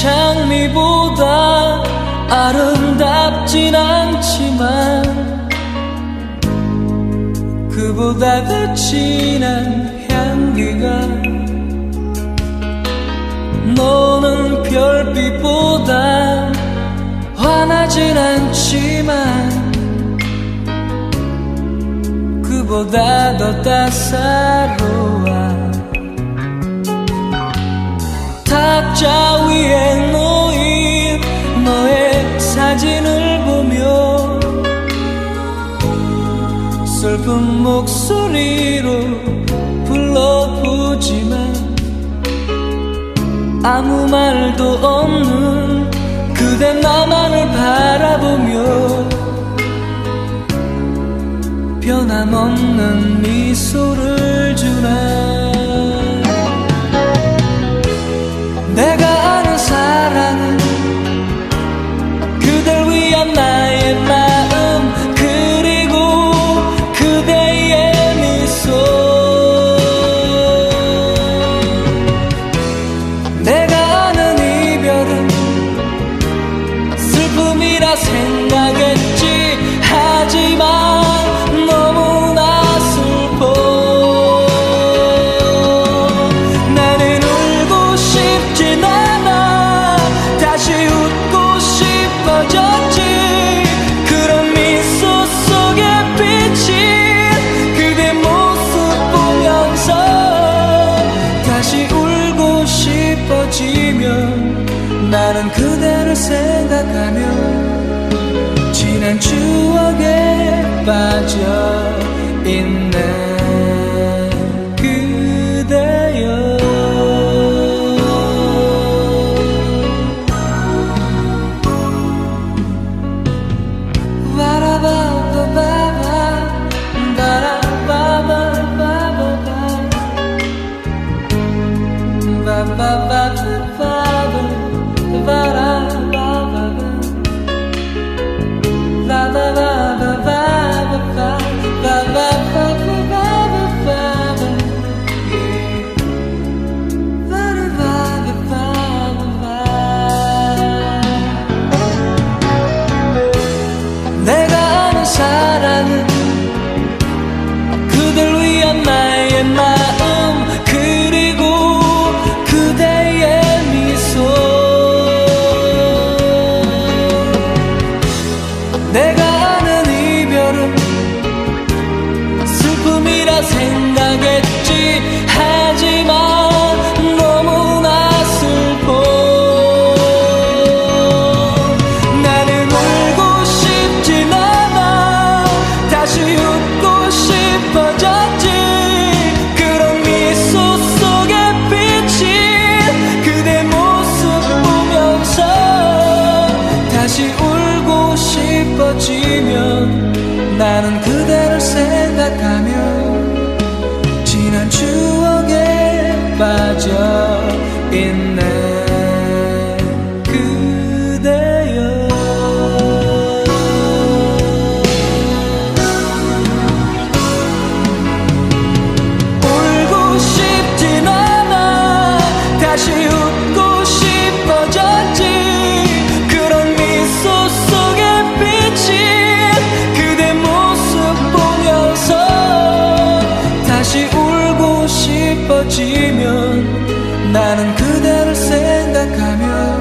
장미보다 아름답진 않지만 그보다 더 진한 향기가 너는 별빛보다 환하진 않지만 그보다 더 따사로워. 탁자 슬픈 목소리로 불러보지만 아무 말도 없는 그대 나만을 바라보며 변함없는 미소를 생각하며 지난 추억에 빠져 있네. 그대 그댈 위한 나의 마음 그리고 그대의 미소. 내가 아는 이별은 슬픔이라 생각했지. 하지 지면 나는 그대를 생각하며 지난 추억에 빠져 있네 싶어지면 나는 그대를 생각하며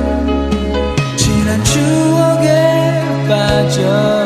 지난 추억에 빠져